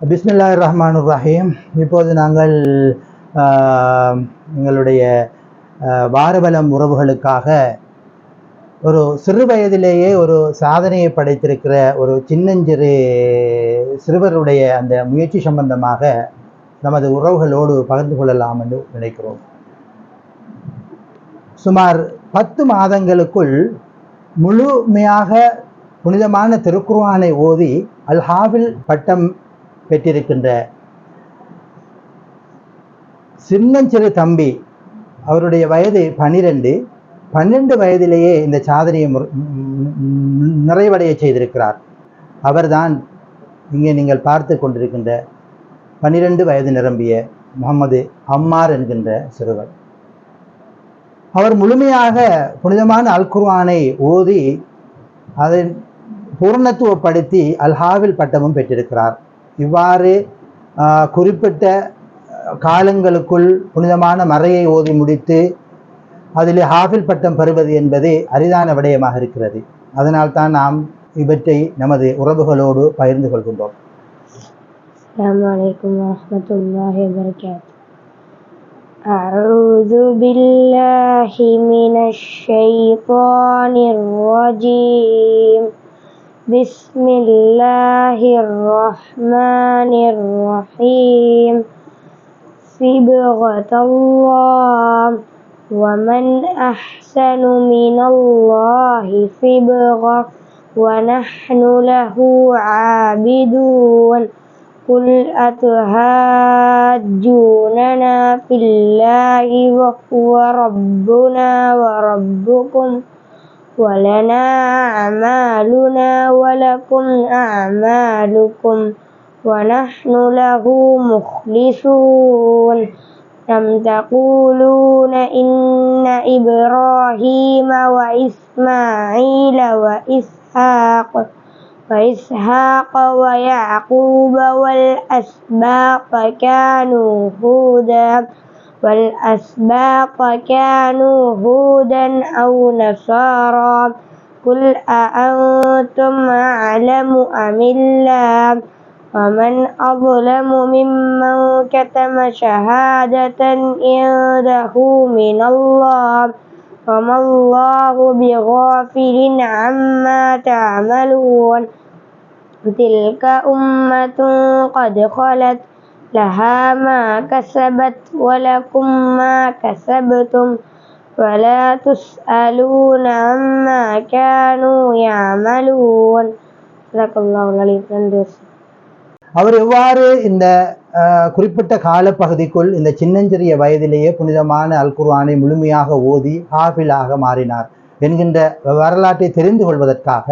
பிஸ்மில்லா ரஹ்மான் ரஹீம் இப்போது நாங்கள் ஆஹ், எங்களுடைய வாரபலம் உறவுகளுக்காக ஒரு சிறு வயதிலேயே ஒரு சாதனையை படைத்திருக்கிற ஒரு சின்னஞ்சிறு சிறுவருடைய அந்த முயற்சி சம்பந்தமாக நமது உறவுகளோடு பகிர்ந்து கொள்ளலாம் என்று நினைக்கிறோம். சுமார் பத்து மாதங்களுக்குள் முழுமையாக புனிதமான திருக்குருவானை ஓதி அல்ஹாவில் பட்டம் பெற்றிருக்கின்ற சின்னஞ்சிறு தம்பி அவருடைய வயது பனிரெண்டு பன்னெண்டு வயதிலேயே இந்த சாதனையை நிறைவடைய செய்திருக்கிறார். அவர்தான் இங்கே நீங்கள் பார்த்து கொண்டிருக்கின்ற பன்னிரண்டு வயது நிரம்பிய முகமது அம்மார் என்கின்ற சிறுவர். அவர் முழுமையாக புனிதமான அல்குர்வானை ஓதி அதை பூர்ணத்துவப்படுத்தி அல்ஹாவில் பட்டமும் பெற்றிருக்கிறார். இவ்வாறு ஆஹ், குறிப்பிட்ட ஆஹ், காலங்களுக்குள் புனிதமான மறையை ஓதி முடித்து அதில் ஹாஃபில் பட்டம் பெறுவது என்பது அரிதான விடயமாக இருக்கிறது அதனால்தான் நாம் இவற்றை நமது உறவுகளோடு பகிர்ந்து கொள்கின்றோம் السلام عليكم ورحمة الله وبركاته أعوذ بالله من الشيطان الرجيم بسم الله الرحمن الرحيم صبغة الله ومن أحسن من الله صبغة ونحن له عابدون قل أتهاجوننا في الله وهو ربنا وربكم ولنا أعمالنا ولكم أعمالكم ونحن له مخلصون. أم تقولون إن إبراهيم وإسماعيل وإسحاق وإسحاق ويعقوب والأسباط كانوا هودا والأسباط كانوا هودا أو نصارى قل أأنتم أعلم أم الله؟ ومن أظلم ممن كتم شهادة عنده من الله؟ وما الله بغافل عما تعملون. تلك أمة قد خلت لها ما كسبت ولكم ما كسبتم ولا تسألون عما كانوا يعملون صدق الله العلي العظيم அவர் எவ்வாறு இந்த அஹ், குறிப்பிட்ட காலப்பகுதிக்குள் இந்த சின்னஞ்சிறிய வயதிலேயே புனிதமான அல் குர்ஆனை முழுமையாக ஓதி ஹாஃபிலாக மாறினார் என்கின்ற வரலாற்றை தெரிந்து கொள்வதற்காக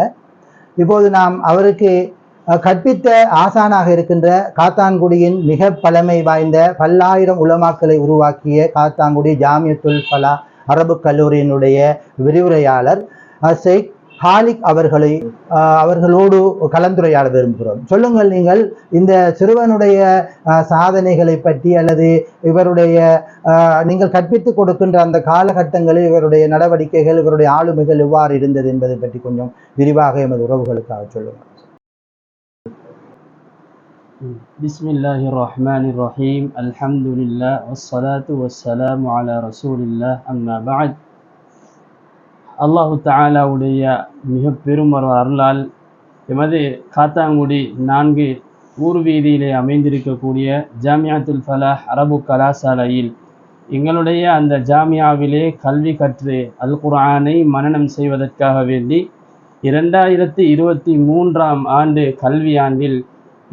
இப்போது நாம் அவருக்கு அஹ், கற்பித்த ஆசானாக இருக்கின்ற காத்தான்குடியின் மிக பழமை வாய்ந்த பல்லாயிரம் உலமாக்களை உருவாக்கிய காத்தான்குடி ஜாமியத்துல் ஃபலா அரபு கல்லூரியினுடைய விரிவுரையாளர் ஷேக் ஹாலிக் அவர்களை அவர்களோடு கலந்துரையாட விரும்புகிறோம். சொல்லுங்கள் நீங்கள் இந்த சிறுவனுடைய சாதனைகளை பற்றி அல்லது இவருடைய நீங்கள் கற்பித்துக் கொடுக்கின்ற அந்த காலகட்டங்களில் இவருடைய நடவடிக்கைகள் இவருடைய ஆளுமைகள் எவ்வாறு இருந்தது என்பதை பற்றி கொஞ்சம் விரிவாக எமது உறவுகளுக்காக சொல்லுங்கள். بسم الله الرحمن الرحيم الحمد لله والصلاة والسلام على رسول الله أما بعد அல்லாஹு தாலாவுடைய மிக பெரும் ஒரு அருளால் எமது காத்தாங்குடி நான்கு ஊர் வீதியிலே அமைந்திருக்கக்கூடிய ஜாமியாத்துல் ஃபலாஹ் அரபு கலாசாலையில் எங்களுடைய அந்த ஜாமியாவிலே கல்வி கற்று அல் குர்ஆனை மனனம் செய்வதற்காக வேண்டி இரண்டாயிரத்தி இருபத்தி மூன்றாம் ஆண்டு கல்வியாண்டில்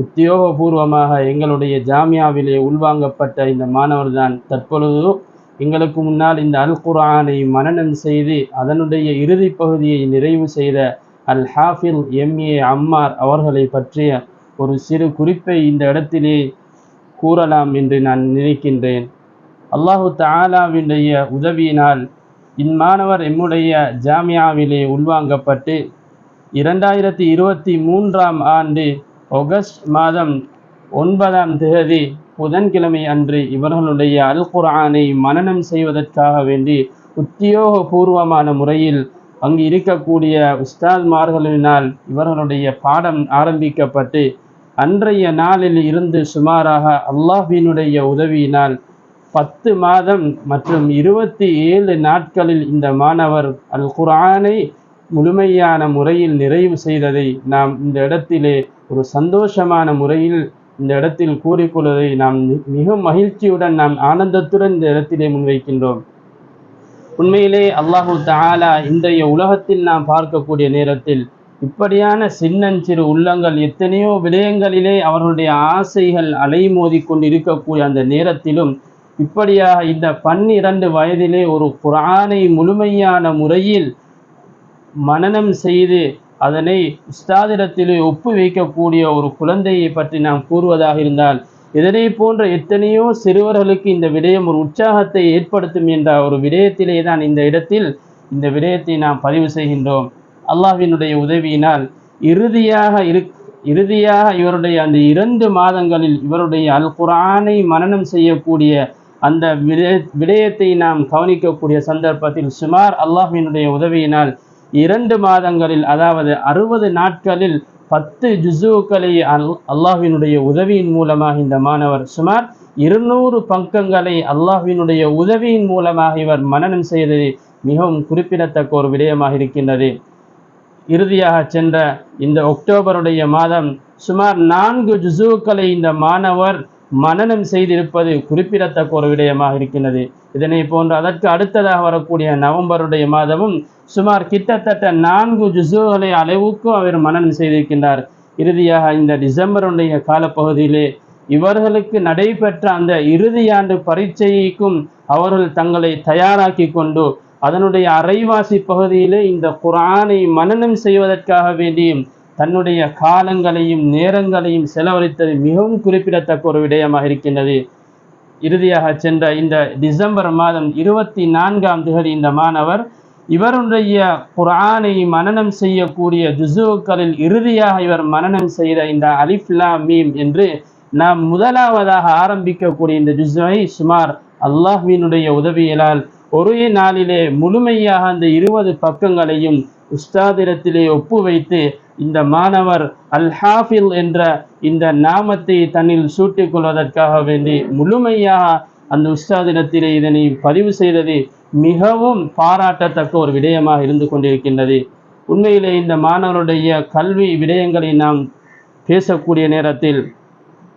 உத்தியோகபூர்வமாக எங்களுடைய ஜாமியாவிலே உள்வாங்கப்பட்ட இந்த மாணவர்தான் தற்பொழுது எங்களுக்கு முன்னால் இந்த அல் குர்ஆனை மனநம் செய்து அதனுடைய இறுதி பகுதியை நிறைவு செய்த அல் ஹாஃபில் எம்ஏ அம்மார் அவர்களை பற்றிய ஒரு சிறு குறிப்பை இந்த இடத்திலே கூறலாம் என்று நான் நினைக்கின்றேன். அல்லாஹு தாலாவினுடைய உதவியினால் இம்மாணவர் எம்முடைய ஜாமியாவிலே உள்வாங்கப்பட்டு இரண்டாயிரத்தி இருபத்தி மூன்றாம் ஆண்டு ஆகஸ்ட் மாதம் ஒன்பதாம் தேதி புதன்கிழமை அன்று இவர்களுடைய அல் குர்ஆனை மனநம் செய்வதற்காக வேண்டி உத்தியோகபூர்வமான முறையில் அங்கு இருக்கக்கூடிய உஸ்தாத்மார்களினால் இவர்களுடைய பாடம் ஆரம்பிக்கப்பட்டு அன்றைய நாளில் இருந்து சுமாராக அல்லாஹினுடைய உதவியினால் பத்து மாதம் மற்றும் இருபத்தி ஏழு நாட்களில் இந்த மாணவர் அல் குரானை முழுமையான முறையில் நிறைவு செய்ததை நாம் இந்த இடத்திலே ஒரு சந்தோஷமான முறையில் இந்த இடத்தில் கூறிக்கொள்வதை நாம் மிக மகிழ்ச்சியுடன் நாம் ஆனந்தத்துடன் இந்த இடத்திலே முன்வைக்கின்றோம். உண்மையிலே அல்லாஹு தாலா இன்றைய உலகத்தில் நாம் பார்க்கக்கூடிய நேரத்தில் இப்படியான சின்னஞ்சிறு உள்ளங்கள் எத்தனையோ விடயங்களிலே அவர்களுடைய ஆசைகள் அலைமோதி கொண்டு இருக்கக்கூடிய அந்த நேரத்திலும் இப்படியாக இந்த பன்னிரண்டு வயதிலே ஒரு குரானை முழுமையான முறையில் மனனம் செய்து அதனை உஸ்தாதிடத்திலே ஒப்பு வைக்கக்கூடிய ஒரு குழந்தையை பற்றி நாம் கூறுவதாக இருந்தால் இதனை போன்ற எத்தனையோ சிறுவர்களுக்கு இந்த விடயம் ஒரு உற்சாகத்தை ஏற்படுத்தும் என்ற ஒரு விடயத்திலே தான் இந்த இடத்தில் இந்த விடயத்தை நாம் பதிவு செய்கின்றோம். அல்லாஹினுடைய உதவியினால் இறுதியாக இரு இறுதியாக இவருடைய அந்த இரண்டு மாதங்களில் இவருடைய அல் குரானை மனனம் செய்யக்கூடிய அந்த விடய விடயத்தை நாம் கவனிக்கக்கூடிய சந்தர்ப்பத்தில் சுமார் அல்லாஹினுடைய உதவியினால் இரண்டு மாதங்களில் அதாவது அறுபது நாட்களில் பத்து ஜுசுக்களை அல் அல்லாஹினுடைய உதவியின் மூலமாக இந்த மாணவர் சுமார் இருநூறு பக்கங்களை அல்லாஹினுடைய உதவியின் மூலமாக இவர் மனனம் செய்தது மிகவும் குறிப்பிடத்தக்க ஒரு விடயமாக இருக்கின்றது. இறுதியாக சென்ற இந்த அக்டோபருடைய மாதம் சுமார் நான்கு ஜுசுக்களை இந்த மாணவர் மனனம் செய்திருப்பது குறிப்பிடத்தக்க ஒரு விடயமாக இருக்கின்றது. இதனை போன்று அதற்கு அடுத்ததாக வரக்கூடிய நவம்பருடைய மாதமும் சுமார் கிட்டத்தட்ட நான்கு ஜுசுகளை அளவுக்கும் அவர் மனனம் செய்திருக்கின்றார். இறுதியாக இந்த டிசம்பருடைய காலப்பகுதியிலே இவர்களுக்கு நடைபெற்ற அந்த இறுதியாண்டு பரீட்சைக்கும் அவர்கள் தங்களை தயாராக்கி கொண்டு அதனுடைய அரைவாசி பகுதியிலே இந்த குரானை மனனம் செய்வதற்காக வேண்டியும் தன்னுடைய காலங்களையும் நேரங்களையும் செலவழித்தது மிகவும் குறிப்பிடத்தக்க ஒரு விடயமாக இருக்கின்றது. இறுதியாக சென்ற இந்த டிசம்பர் மாதம் இருபத்தி நான்காம் திகதி இந்த மாணவர் இவருடைய குரானை மனநம் செய்யக்கூடிய ஜுசுக்களில் இறுதியாக இவர் மனநம் செய்த இந்த அலிஃப்லா மீம் என்று நாம் முதலாவதாக ஆரம்பிக்கக்கூடிய இந்த ஜுசுவை சுமார் அல்லாஹ்வினுடைய உதவியினால் ஒரே நாளிலே முழுமையாக அந்த இருபது பக்கங்களையும் உஸ்தாதிரத்திலே ஒப்பு வைத்து இந்த மாணவர் அல்ஹாஃபில் என்ற இந்த நாமத்தை தன்னில் சூட்டிக் கொள்வதற்காக வேண்டி முழுமையாக அந்த உஸ்தாதிடத்திலே இதனை பதிவு செய்தது மிகவும் பாராட்டத்தக்க ஒரு விடயமாக இருந்து கொண்டிருக்கின்றது. உண்மையிலே இந்த மாணவருடைய கல்வி விடயங்களை நாம் பேசக்கூடிய நேரத்தில்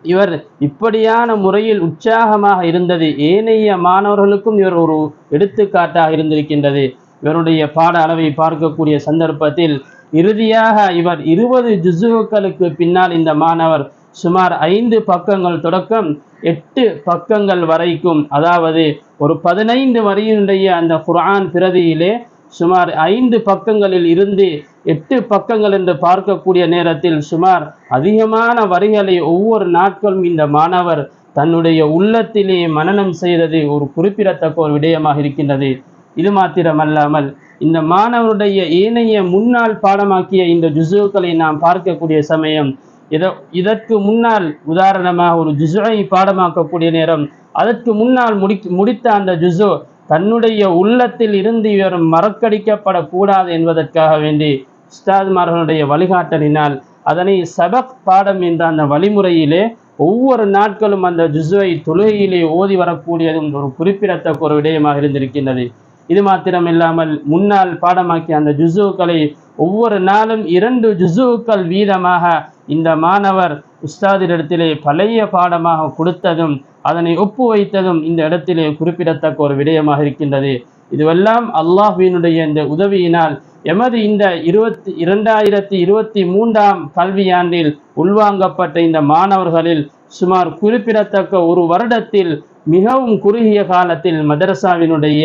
இவர் இப்படியான முறையில் உற்சாகமாக இருந்தது. ஏனைய மாணவர்களுக்கும் இவர் ஒரு எடுத்துக்காட்டாக இருந்திருக்கின்றது. இவருடைய பாட அளவை பார்க்கக்கூடிய சந்தர்ப்பத்தில் இறுதியாக இவர் இருபது ஜுசுக்களுக்கு பின்னால் இந்த மாணவர் சுமார் ஐந்து பக்கங்கள் தொடக்கம் எட்டு பக்கங்கள் வரைக்கும் அதாவது ஒரு பதினைந்து வரியினுடைய அந்த குரான் பிரதியிலே சுமார் ஐந்து பக்கங்களில் இருந்து எட்டு பக்கங்கள் என்று பார்க்கக்கூடிய நேரத்தில் சுமார் அதிகமான வரிகளை ஒவ்வொரு நாட்களும் இந்த மாணவர் தன்னுடைய உள்ளத்திலே மனனம் செய்தது ஒரு குறிப்பிடத்தக்க ஒரு விடயமாக இருக்கின்றது. இது மாத்திரமல்லாமல் இந்த மாணவருடைய ஏனைய முன்னாள் பாடமாக்கிய இந்த ஜுசுக்களை நாம் பார்க்கக்கூடிய சமயம் இத இதற்கு முன்னால் உதாரணமாக ஒரு ஜுசுவை பாடமாக்கக்கூடிய நேரம் அதற்கு முன்னால் முடி முடித்த அந்த ஜுசு தன்னுடைய உள்ளத்தில் இருந்து இவர் மறக்கடிக்கப்படக்கூடாது என்பதற்காக வேண்டி உஸ்தாத்மார்களுடைய வழிகாட்டலினால் அதனை சபக் பாடம் என்ற அந்த வழிமுறையிலே ஒவ்வொரு நாட்களும் அந்த ஜுசுவை தொழுகையிலே ஓதி வரக்கூடியதும் ஒரு குறிப்பிடத்தக்க ஒரு விடயமாக இருந்திருக்கின்றது. இது மாத்திரமில்லாமல் முன்னால் பாடமாக்கிய அந்த ஜுசுக்களை ஒவ்வொரு நாளும் இரண்டு ஜுசுக்கள் வீதமாக இந்த மாணவர் உஸ்தாதிடத்திலே பழைய பாடமாக கொடுத்ததும் அதனை ஒப்பு வைத்ததும் இந்த இடத்திலே குறிப்பிடத்தக்க ஒரு விடயமாக இருக்கின்றது. இதுவெல்லாம் அல்லாஹ்வினுடைய இந்த உதவியினால் எமது இந்த இருபத்தி இரண்டாயிரத்தி இருபத்தி மூன்றாம் கல்வியாண்டில் உள்வாங்கப்பட்ட இந்த மாணவர்களில் சுமார் குறிப்பிடத்தக்க ஒரு வருடத்தில் மிகவும் குறுகிய காலத்தில் மதரசாவினுடைய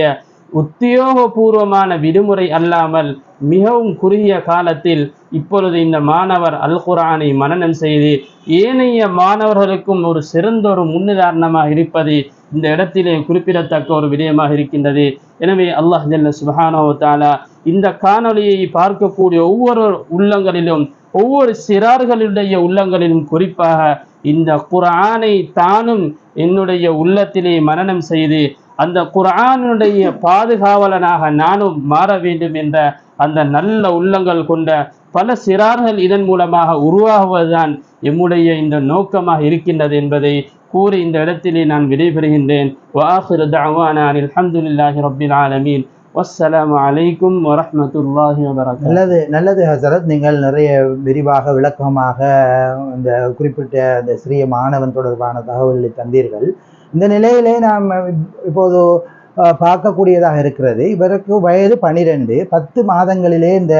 உத்தியோகபூர்வமான விடுமுறை அல்லாமல் மிகவும் குறுகிய காலத்தில் இப்பொழுது இந்த மாணவர் அல் குர்ஆனை மனநம் செய்து ஏனைய மாணவர்களுக்கும் ஒரு சிறந்த ஒரு முன்னுதாரணமாக இருப்பது இந்த இடத்திலே குறிப்பிடத்தக்க ஒரு விடயமாக இருக்கின்றது. எனவே அல்லாஹ் ஜல்ல சுஹானோ தாலா இந்த காணொளியை பார்க்கக்கூடிய ஒவ்வொரு உள்ளங்களிலும் ஒவ்வொரு சிறார்களுடைய உள்ளங்களிலும் குறிப்பாக இந்த குரானை தானும் என்னுடைய உள்ளத்திலே மனநம் செய்து அந்த குரானுடைய பாதுகாவலனாக நானும் மாற வேண்டும் என்ற அந்த நல்ல உள்ளங்கள் கொண்ட பல சிறார்கள் இதன் மூலமாக உருவாகுவதுதான் எம்முடைய இந்த நோக்கமாக இருக்கின்றது என்பதை கூறி இந்த இடத்திலே நான் விடைபெறுகின்றேன். வாஹிரு தஅவானா அனில் ஹம்துலில்லாஹி ஆலமீன். வஸ்ஸலாமு அலைக்கும் வரமத்துல்லாஹி வபரகாத்துஹு நல்லது நல்லது ஹசரத். நீங்கள் நிறைய விரிவாக விளக்கமாக இந்த குறிப்பிட்ட அந்த சிறிய மாணவன் தொடர்பான தகவல்களை தந்தீர்கள். இந்த நிலையிலே நாம் இப்போது அஹ், பார்க்கக்கூடியதாக இருக்கிறது. இவருக்கு வயது பனிரெண்டு. பத்து மாதங்களிலே இந்த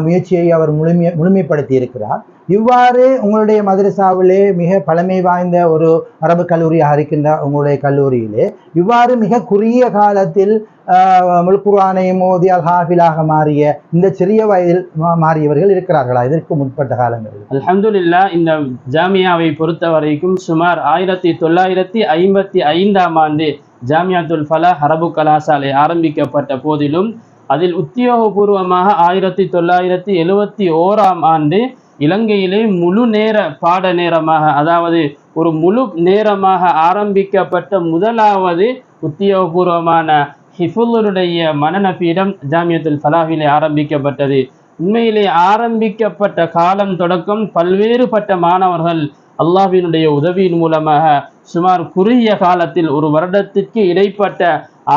முயற்சியை அவர் முழுமை முழுமைப்படுத்தி இருக்கிறார் இவ்வாறு உங்களுடைய மதரசாவிலே மிக பழமை வாய்ந்த ஒரு அரபு கல்லூரியாக இருக்கின்ற உங்களுடைய கல்லூரியிலே இவ்வாறு மிக குறுகிய காலத்தில் ஆஹ், மோதி அல் ஹாஃபிலாக மாறிய இந்த சிறிய வயதில் மாறியவர்கள் இருக்கிறார்களா? இதற்கு முற்பட்ட காலங்களில். அலமதுல்லா இந்த ஜாமியாவை பொறுத்த வரைக்கும் சுமார் ஆயிரத்தி தொள்ளாயிரத்தி ஐம்பத்தி ஐந்தாம் ஆண்டு ஜாமியாத்துல் ஃபலாஹ் அரபு கலாசாலை ஆரம்பிக்கப்பட்ட போதிலும் அதில் உத்தியோகபூர்வமாக ஆயிரத்தி தொள்ளாயிரத்தி எழுவத்தி ஓராம் ஆண்டு இலங்கையிலே முழு நேர பாட நேரமாக அதாவது ஒரு முழு நேரமாக ஆரம்பிக்கப்பட்ட முதலாவது உத்தியோகபூர்வமான ஹிஃபுல்லருடைய மனநபீடம் ஜாமியத்துல் ஃபலாஹிலே ஆரம்பிக்கப்பட்டது. உண்மையிலே ஆரம்பிக்கப்பட்ட காலம் தொடக்கம் பல்வேறுபட்ட மாணவர்கள் அல்லாஹினுடைய உதவியின் மூலமாக சுமார் குறுகிய காலத்தில் ஒரு வருடத்திற்கு இடைப்பட்ட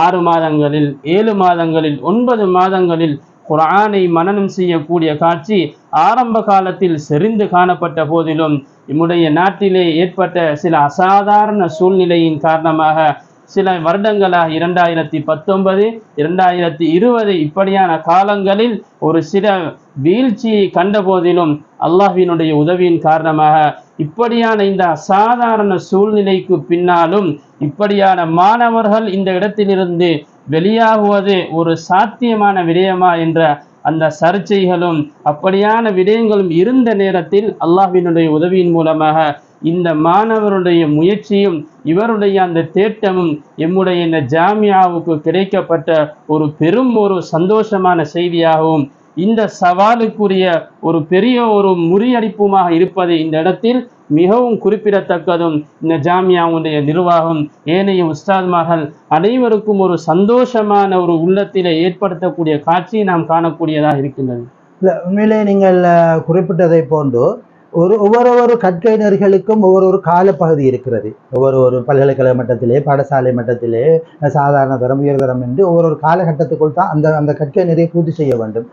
ஆறு மாதங்களில் ஏழு மாதங்களில் ஒன்பது மாதங்களில் குரானை மனனம் செய்யக்கூடிய காட்சி ஆரம்ப காலத்தில் செறிந்து காணப்பட்ட போதிலும் இம்முடைய நாட்டிலே ஏற்பட்ட சில அசாதாரண சூழ்நிலையின் காரணமாக சில வருடங்களாக இரண்டாயிரத்தி பத்தொன்பது இரண்டாயிரத்தி இருபது இப்படியான காலங்களில் ஒரு சில வீழ்ச்சியை கண்ட போதிலும் அல்லாஹினுடைய உதவியின் காரணமாக இப்படியான இந்த அசாதாரண சூழ்நிலைக்கு பின்னாலும் இப்படியான மாணவர்கள் இந்த இடத்திலிருந்து வெளியாகுவது ஒரு சாத்தியமான விடயமா என்ற அந்த சர்ச்சைகளும் அப்படியான விடயங்களும் இருந்த நேரத்தில் அல்லாஹினுடைய உதவியின் மூலமாக இந்த மாணவருடைய முயற்சியும் இவருடைய அந்த தேட்டமும் எம்முடைய இந்த ஜாமியாவுக்கு கிடைக்கப்பட்ட ஒரு பெரும் ஒரு சந்தோஷமான செய்தியாகவும் இந்த சவாலுக்குரிய ஒரு பெரிய ஒரு முறியடிப்புமாக இருப்பது இந்த இடத்தில் மிகவும் குறிப்பிடத்தக்கதும் இந்த ஜாமியாவுடைய நிர்வாகம் ஏனைய உஸ்தாத்மார்கள் அனைவருக்கும் ஒரு சந்தோஷமான ஒரு உள்ளத்திலே ஏற்படுத்தக்கூடிய காட்சியை நாம் காணக்கூடியதாக இருக்கின்றது. இல்லை உண்மையிலே நீங்கள் குறிப்பிட்டதை போன்று ஒரு ஒவ்வொரு ஒரு கற்கை நெறிகளுக்கும் ஒவ்வொரு ஒரு காலப்பகுதி இருக்கிறது. ஒவ்வொரு ஒரு பல்கலைக்கழக மட்டத்திலே பாடசாலை மட்டத்திலே சாதாரண தரம் உயர்தரம் என்று ஒவ்வொரு ஒரு காலகட்டத்துக்குள் தான் அந்த அந்த கற்கை நெறியை பூர்த்தி செய்ய வேண்டும்.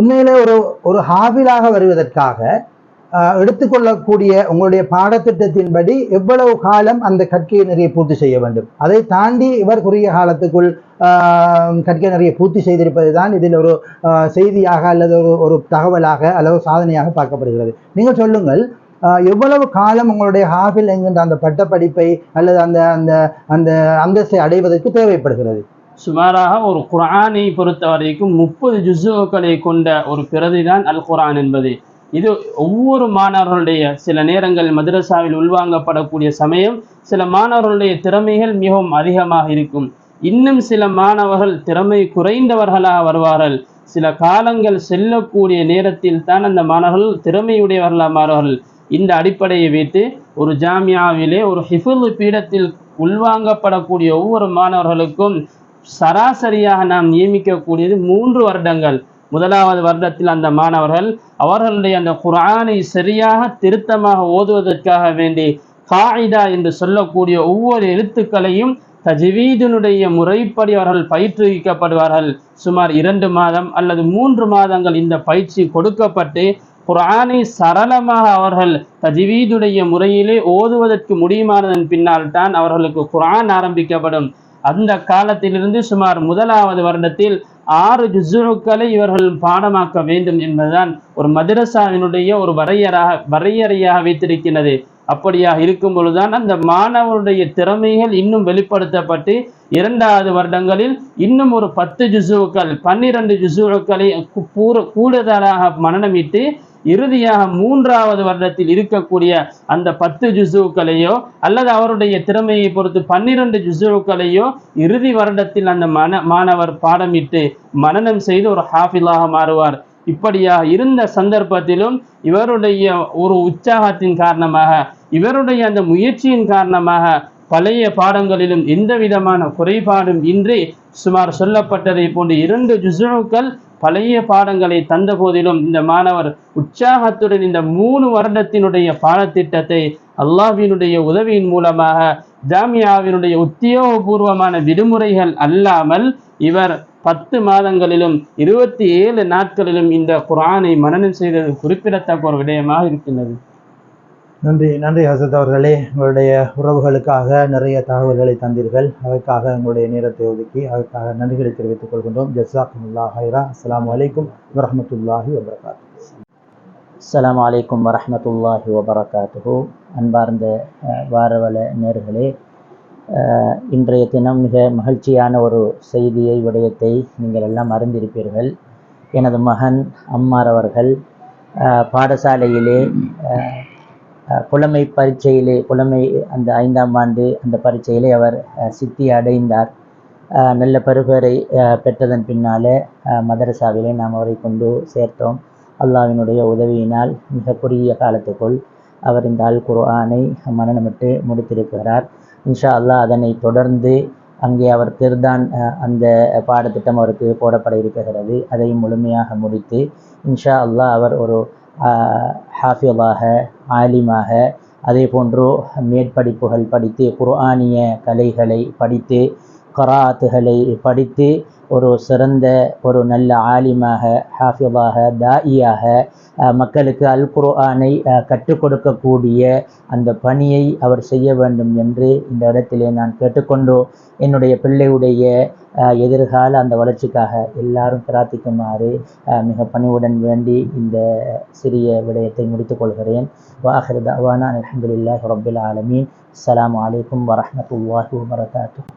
உண்மையிலே ஒரு ஒரு ஹாபிலாக வருவதற்காக எடுத்துக்கொள்ளக்கூடிய உங்களுடைய பாடத்திட்டத்தின்படி எவ்வளவு காலம் அந்த கற்கை நிறைய பூர்த்தி செய்ய வேண்டும்? அதை தாண்டி இவர் குறுகிய காலத்துக்குள் கற்கை நிறைய பூர்த்தி செய்திருப்பது தான் இதில் ஒரு செய்தியாக அல்லது ஒரு ஒரு தகவலாக அல்லது ஒரு சாதனையாக பார்க்கப்படுகிறது. நீங்கள் சொல்லுங்கள் எவ்வளவு காலம் உங்களுடைய ஹாஃபில் என்கின்ற அந்த பட்டப்படிப்பை அல்லது அந்த அந்த அந்த அந்தஸ்தை அடைவதற்கு தேவைப்படுகிறது? சுமாராக ஒரு குரானை பொறுத்த வரைக்கும் முப்பது ஜுசுக்களை கொண்ட ஒரு பிரதி தான் அல் குரான் என்பது. இது ஒவ்வொரு மாணவர்களுடைய சில நேரங்கள் மதரசாவில் உள்வாங்கப்படக்கூடிய சமயம் சில மாணவர்களுடைய திறமைகள் மிகவும் அதிகமாக இருக்கும். இன்னும் சில மாணவர்கள் திறமை குறைந்தவர்களாக வருவார்கள். சில காலங்கள் செல்லக்கூடிய நேரத்தில் தான் அந்த மாணவர்கள் திறமையுடையவர்களாக மாறுவார்கள். இந்த அடிப்படையை வைத்து ஒரு ஜாமியாவிலே ஒரு ஹிஃபுல் பீடத்தில் உள்வாங்கப்படக்கூடிய ஒவ்வொரு மாணவர்களுக்கும் சராசரியாக நாம் நியமிக்கக்கூடியது மூன்று வருடங்கள். முதலாவது வருடத்தில் அந்த மாணவர்கள் அவர்களுடைய அந்த குரானை சரியாக திருத்தமாக ஓதுவதற்காக வேண்டி காயிதா என்று சொல்லக்கூடிய ஒவ்வொரு எழுத்துக்களையும் தஜ்வீதினுடைய முறைப்படி அவர்கள் பயிற்றுவிக்கப்படுவார்கள். சுமார் இரண்டு மாதம் அல்லது மூன்று மாதங்கள் இந்த பயிற்சி கொடுக்கப்பட்டு குரானை சரளமாக அவர்கள் தஜ்வீதுடைய முறையிலே ஓதுவதற்கு முடியுமானதன் பின்னால் தான் அவர்களுக்கு குரான் ஆரம்பிக்கப்படும். அந்த காலத்திலிருந்து சுமார் முதலாவது வருடத்தில் ஆறு ஜுசுக்களை இவர்கள் பாடமாக்க வேண்டும் என்பதுதான் ஒரு மதரசாவினுடைய ஒரு வரையறாக வரையறையாக வைத்திருக்கிறது அப்படியாக இருக்கும் பொழுதுதான் அந்த மாணவருடைய திறமைகள் இன்னும் வெளிப்படுத்தப்பட்டு இரண்டாவது வருடங்களில் இன்னும் ஒரு பத்து ஜுசுக்கள் பன்னிரண்டு ஜுசுக்களை கூடுதலாக மனநமிட்டு இறுதியாக மூன்றாவது வருடத்தில் இருக்கக்கூடிய அந்த பத்து ஜுசுக்களையோ அல்லது அவருடைய திறமையை பொறுத்து பன்னிரண்டு ஜுசுக்களையோ இறுதி வருடத்தில் அந்த மன மாணவர் பாடமிட்டு மனனம் செய்து ஒரு ஹாஃபிலாக மாறுவார். இப்படியாக இருந்த சந்தர்ப்பத்திலும் இவருடைய ஒரு உற்சாகத்தின் காரணமாக இவருடைய அந்த முயற்சியின் காரணமாக பழைய பாடங்களிலும் எந்த விதமான குறைபாடும் இன்றி சுமார் சொல்லப்பட்டதை போன்று இரண்டு ஜுசுக்கள் பழைய பாடங்களை தந்த போதிலும் இந்த மாணவர் உற்சாகத்துடன் இந்த மூணு வருடத்தினுடைய பாடத்திட்டத்தை அல்லாஹினுடைய உதவியின் மூலமாக ஜாமியாவினுடைய உத்தியோகபூர்வமான விடுமுறைகள் அல்லாமல் இவர் பத்து மாதங்களிலும் இருபத்தி ஏழு நாட்களிலும் இந்த குரானை மனநம் செய்தது குறிப்பிடத்தக்க ஒரு விடயமாக இருக்கின்றது. நன்றி நன்றி ஹசத் அவர்களே. உங்களுடைய உறவுகளுக்காக நிறைய தகவல்களை தந்தீர்கள். அதற்காக உங்களுடைய நேரத்தை ஒதுக்கி அதற்காக நன்றிகளை தெரிவித்துக் கொள்கின்றோம். ஜஸாக்குமுல்லா ஹைரா அஸ்லாம் வலைக்கும் வரமத்துல்லாஹி வபரகாத் அஸ்லாம் அலைக்கும் வரமத்துல்லாஹி வபரகாத்து அன்பார்ந்த அஹ், வாரவல நேர்களே இன்றைய தினம் மிக மகிழ்ச்சியான ஒரு செய்தியை விடயத்தை நீங்கள் எல்லாம் அறிந்திருப்பீர்கள். எனது மகன் அம்மார் அவர்கள் பாடசாலையிலே புலமை பரீட்சையிலே புலமை அந்த ஐந்தாம் ஆண்டு அந்த பரீட்சையிலே அவர் சித்தி அடைந்தார். நல்ல பெறுபேரை பெற்றதன் பின்னாலே மதரசாவிலே நாம் அவரை கொண்டு சேர்த்தோம். அல்லாவினுடைய உதவியினால் மிக குறுகிய காலத்துக்குள் அவர் இந்த அல் குர்ஆனை மனநமிட்டு முடித்திருக்கிறார். இன்ஷா அல்லாஹ் அதனை தொடர்ந்து அங்கே அவர் திருதான் அந்த பாடத்திட்டம் அவருக்கு போடப்பட இருக்கிறது. அதையும் முழுமையாக முடித்து இன்ஷா அல்லாஹ் அவர் ஒரு ஹாஃபியலாக ஆலிமாக. அதே போன்று மேற்படிப்புகள் படித்து குர்ஆனிய கலைகளை படித்து கராத்துகளை படித்து ஒரு சிறந்த ஒரு நல்ல ஆலிமாக ஹாஃபிவாக தாயியாக மக்களுக்கு அல் குர்ஆனை கற்றுக் கொடுக்கக்கூடிய அந்த பணியை அவர் செய்ய வேண்டும் என்று இந்த இடத்திலே நான் கேட்டுக்கொண்டு என்னுடைய பிள்ளையுடைய எதிர்கால அந்த வளர்ச்சிக்காக எல்லாரும் பிரார்த்திக்குமாறு மிக பணிவுடன் வேண்டி இந்த சிறிய விடயத்தை முடித்துக் கொள்கிறேன். வாஹிர் தவானா அலமதுல்லாஹி ரபில் ஆலமீன். அஸ்ஸலாமு வலைக்கம் வரமத்துல்லாஹி வபரகாத்துஹ்.